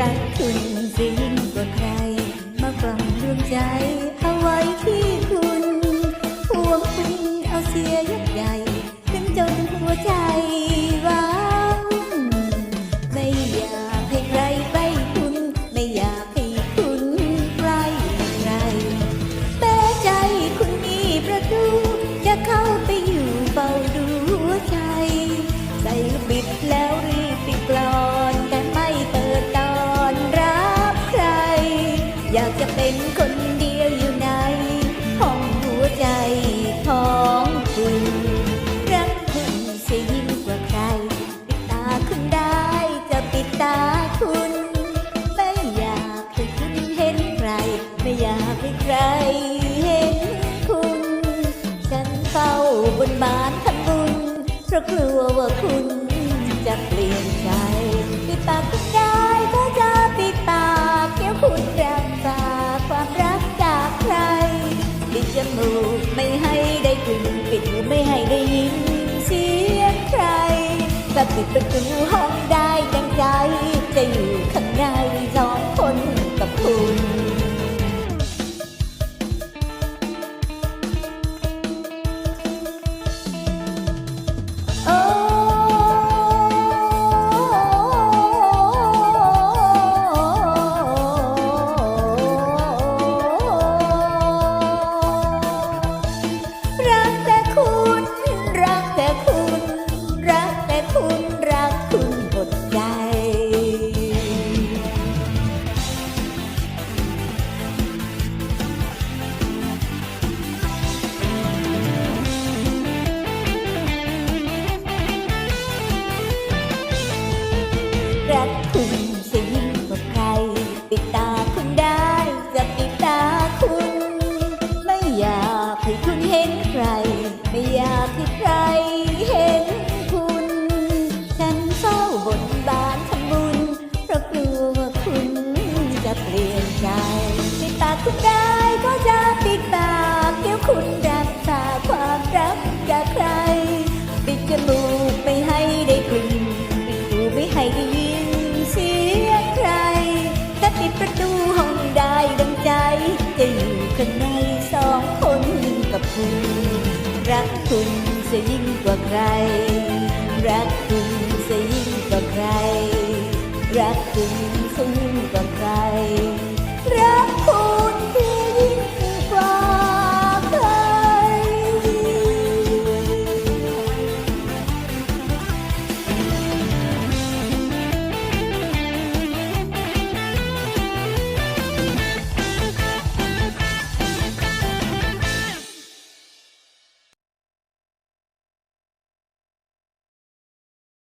รักคุณจะยิ่งกว่าใคร มากกล่อมดวงใจ เอาไว้ที่คุณห่วงคุณเอาเสียยักใหญ่ถึงจนหัวใจว้าวไม่อยากให้ใครไปคุณ ไม่อยากให้คุณใกล้ใครแม้ใจคุณมีประตูจะเข้าไปอยู่เฝ้าดูหัวใจ ใส่ลูกบิดแล้วรีบ เป็นคนเดียวอยู่ในห้องหัวใจของคุณ รักคุณเสียยิ่งกว่าใคร ปิดตาคุณได้จะปิดตาคุณ ไม่อยากให้คุณเห็นใคร ไม่อยากให้ใครเห็นคุณ ฉันเฝ้าบนบานทำบุญเพราะกลัวว่าคุณจะเปลี่ยนใจปิดปาคุณ ไม่ให้ได้กลิ่นปิดหูไม่ให้ได้ยินเสียงใครถ้าปิดประตูห้องได้ดังใจ ให้คุณเห็นใคร ไม่อยากให้ใครเห็นคุณ ฉันเศร้าบนบานทำบุญ เพราะกลัวว่าคุณจะเปลี่ยนใจปิดปากคุณได้ก็จะปิดปาก จะยิ่งกว่าใคร รักคุณจะยิ่งกว่าใคร รักคุณจะยิ่ง